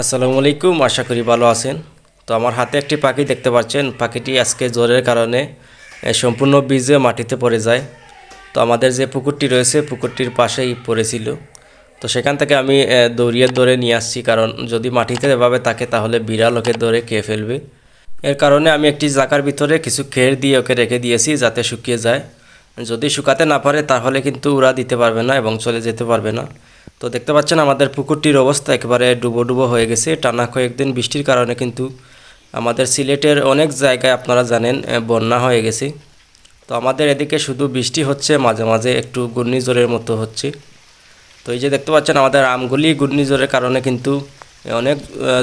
আসসালামু আলাইকুম, আশা করি ভালো আছেন। তো আমার হাতে একটি পাখি দেখতে পাচ্ছেন। পাখিটি আজকে জ্বরের কারণে সম্পূর্ণ বীজে মাটিতে পড়ে যায়। তো আমাদের যে পুকুরটি রয়েছে, পুকুরটির পাশেই পড়েছিল। তো সেখান থেকে আমি দৌড়িয়ে দৌড়ে নিয়ে আসছি। কারণ যদি মাটিতে এভাবে থাকে, তাহলে বিড়াল ওকে দৌড়ে খেয়ে ফেলবে। এর কারণে আমি একটি জাকার ভিতরে কিছু খের দিয়ে ওকে রেখে দিয়েছি, যাতে শুকিয়ে যায়। যদি শুকাতে না পারে, তাহলে কিন্তু ওরা দিতে পারবে না এবং চলে যেতে পারবে না। তো দেখতে পাচ্ছেন আমাদের পুকুরটির অবস্থা একেবারে ডুবো ডুবো হয়ে গেছে। টানা কয়েকদিন বৃষ্টির কারণে কিন্তু আমাদের সিলেটের অনেক জায়গায় আপনারা জানেন বন্যা হয়ে গেছে। তো আমাদের এদিকে শুধু বৃষ্টি হচ্ছে, মাঝে মাঝে একটু ঘূর্ণিঝড়ের মতো হচ্ছে। তো এই যে দেখতে পাচ্ছেন আমাদের আমগুলি ঘূর্ণিঝড়ের কারণে কিন্তু অনেক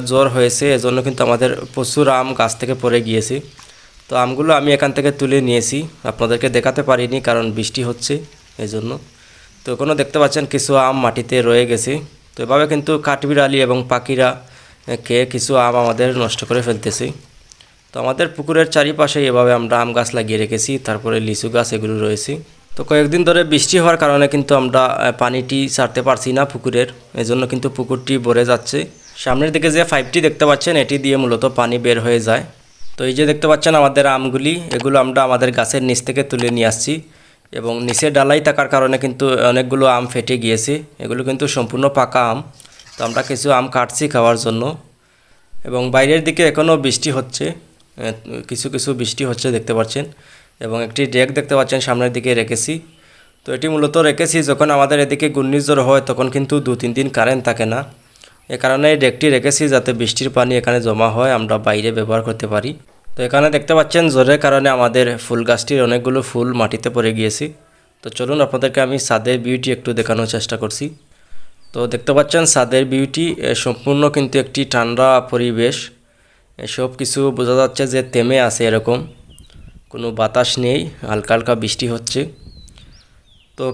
জ্বর হয়েছে। এজন্য কিন্তু আমাদের প্রচুর আম গাছ থেকে পড়ে গিয়েছে। তো আমগুলো আমি এখান থেকে তুলে নিয়েছি। আপনাদেরকে দেখাতে পারিনি কারণ বৃষ্টি হচ্ছে এই জন্য তো এখনও দেখতে পাচ্ছেন কিছু আম মাটিতে রয়ে গেছে। তো এভাবে কিন্তু কাঠবিড়ালি এবং পাখিরা খেয়ে কিছু আম আমাদের নষ্ট করে ফেলতেছি। তো আমাদের পুকুরের চারিপাশে এভাবে আমরা আম গাছ লাগিয়ে রেখেছি, তারপরে লিচু গাছ এগুলো রয়েছে। তো কয়েকদিন ধরে বৃষ্টি হওয়ার কারণে কিন্তু আমরা পানিটি ছাড়তে পারছি না পুকুরের, এজন্য কিন্তু পুকুরটি ভরে যাচ্ছে। সামনের দিকে যে পাইপটি দেখতে পাচ্ছেন, এটি দিয়ে মূলত পানি বের হয়ে যায়। তো এই যে দেখতে পাচ্ছেন আমাদের আমগুলি, এগুলো আমরা আমাদের গাছের নিচ থেকে তুলে নিয়ে আসছি। এবং নিচে ডালাই থাকার কারণে কিন্তু অনেকগুলো আম ফেটে গিয়েছে। এগুলো কিন্তু সম্পূর্ণ পাকা আম। তো আমরা কিছু আম কাটছি খাওয়ার জন্য। এবং বাইরের দিকে এখনও বৃষ্টি হচ্ছে। কিছু কিছু বৃষ্টি হচ্ছে দেখতে পাচ্ছেন। এবং একটি ডেক দেখতে পাচ্ছেন, সামনের দিকে রেখেছি। তো এটি মূলত রেখেছি যখন আমাদের এদিকে ঘূর্ণিঝড় হয় তখন কিন্তু দু তিন দিন কারেন্ট থাকে না। এ কারণে ডেকটি রেখেছি যাতে বৃষ্টির পানি এখানে জমা হয়, আমরা বাইরে ব্যবহার করতে পারি। তো এখানে দেখতে পাচ্ছেন জ্বরের কারণে আমাদের ফুল গাছটির অনেকগুলো ফুল মাটিতে পড়ে গিয়েছে। তো চলুন আপনাদেরকে আমি সাদের বিউটি একটু দেখানোর চেষ্টা করছি। তো দেখতে পাচ্ছেন সাদের বিউটি সম্পূর্ণ কিন্তু একটি ঠান্ডা পরিবেশ। সব কিছু বোঝা যাচ্ছে যে থেমে আছে এরকম। কোনো বাতাস নেই, হালকা হালকা বৃষ্টি হচ্ছে। তো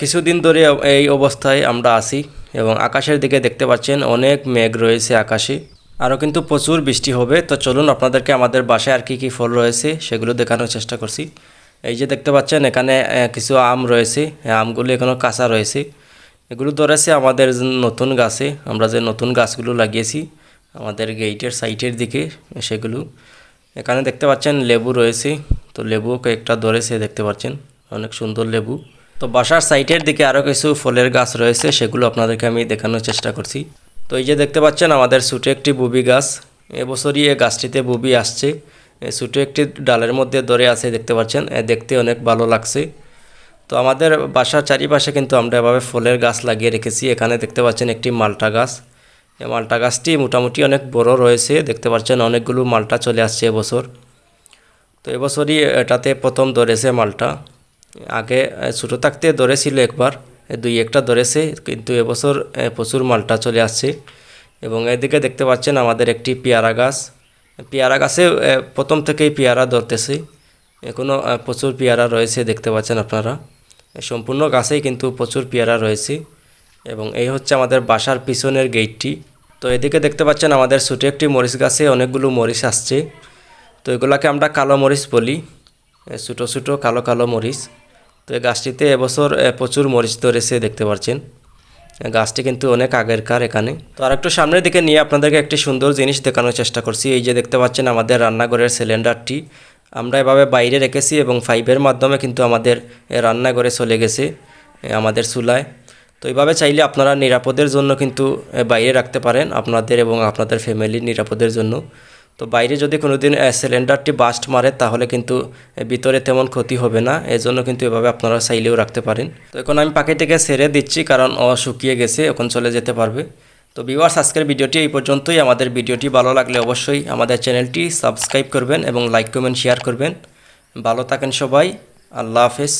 কিছুদিন ধরে এই অবস্থায় আমরা আছি এবং আকাশের দিকে দেখতে পাচ্ছেন অনেক মেঘ রয়েছে আকাশে। আরও কিন্তু প্রচুর বৃষ্টি হবে। তো চলুন আপনাদেরকে আমাদের বাসায় আর কী কী ফল রয়েছে সেগুলো দেখানোর চেষ্টা করছি। এই যে দেখতে পাচ্ছেন, এখানে কিছু আম রয়েছে। আমগুলো এখনও কাঁচা রয়েছে। এগুলো ধরেছে আমাদের নতুন গাছে, আমরা যে নতুন গাছগুলো লাগিয়েছি আমাদের গেইটের সাইটের দিকে, সেগুলো। এখানে দেখতে পাচ্ছেন লেবু রয়েছে। তো লেবু কয়েকটা ধরেছে দেখতে পাচ্ছেন, অনেক সুন্দর লেবু। তো বাসার সাইটের দিকে আরও কিছু ফলের গাছ রয়েছে, সেগুলো আপনাদেরকে আমি দেখানোর চেষ্টা করছি। তো এই যে দেখতে পাচ্ছেন আমাদের ছোটো একটি বুবি গাছ। এবছরই এই গাছটিতে বুবি আসছে। এ ছোটো একটি ডালের মধ্যে ধরে আছে দেখতে পাচ্ছেন। এ দেখতে অনেক ভালো লাগছে। তো আমাদের বাসার চারিপাশে কিন্তু আমরা এভাবে ফলের গাছ লাগিয়ে রেখেছি। এখানে দেখতে পাচ্ছেন একটি মালটা গাছ। এই মালটা গাছটি মোটামুটি অনেক বড় রয়েছে। দেখতে পাচ্ছেন অনেকগুলো মালটা চলে আসছে এবছর। তো এবছরই এটাতে প্রথম ধরেছে মালটা। আগে ছোটো থাকতে ধরেছিল একবার। এ, দুই একটা ধরেছে, কিন্তু এবছর প্রচুর মালটা চলে আসছে। এবং এদিকে দেখতে পাচ্ছেন আমাদের একটি পেয়ারা গাছ। পেয়ারা গাছে প্রথম থেকেই পেয়ারা ধরতেছে। এখনও প্রচুর পেয়ারা রয়েছে, দেখতে পাচ্ছেন আপনারা। সম্পূর্ণ গাছেই কিন্তু প্রচুর পেয়ারা রয়েছে। এবং এই হচ্ছে আমাদের বাসার পিছনের গেটটি। তো এদিকে দেখতে পাচ্ছেন আমাদের ছোটো একটি মরিচ গাছে অনেকগুলো মরিচ আসছে। তো এগুলাকে আমরা কালো মরিচ বলি। ছোটো ছোটো কালো কালো মরিচ। তো এই গাছটিতে এবছর প্রচুর মরিচ ধরেছে দেখতে পাচ্ছেন গাছটি কিন্তু অনেক আগেরকার এখানে। তো আর একটু সামনের দিকে নিয়ে আপনাদেরকে একটি সুন্দর জিনিস দেখানোর চেষ্টা করছি। এই যে দেখতে পাচ্ছেন আমাদের রান্নাঘরের সিলিন্ডারটি। আমরা এভাবে বাইরে রেখেছি এবং ফাইভের মাধ্যমে কিন্তু আমাদের রান্নাঘরে চলে গেছে আমাদের চুলায়। তো এইভাবে চাইলে আপনারা নিরাপদের জন্য কিন্তু বাইরে রাখতে পারেন আপনাদের এবং আপনাদের ফ্যামিলির নিরাপদের জন্য। তো বাইরে যদি কোনোদিন এ, সিলিন্ডারটি বাস্ট মারে তাহলে কিন্তু ভিতরে তেমন ক্ষতি হবে না। এজন্য কিন্তু এভাবে আপনারা চাইলেও রাখতে পারেন। তো এখন আমি পাখিটিকে ছেড়ে দিচ্ছি কারণ ও শুকিয়ে গেছে এখন চলে যেতে পারবে। তো ভিউয়ার্স আজকের ভিডিওটি এই পর্যন্তই। আমাদের ভিডিওটি ভালো লাগলে অবশ্যই আমাদের চ্যানেলটি সাবস্ক্রাইব করবেন এবং লাইক কমেন্ট শেয়ার করবেন। ভালো থাকেন সবাই। আল্লাহ হাফেজ।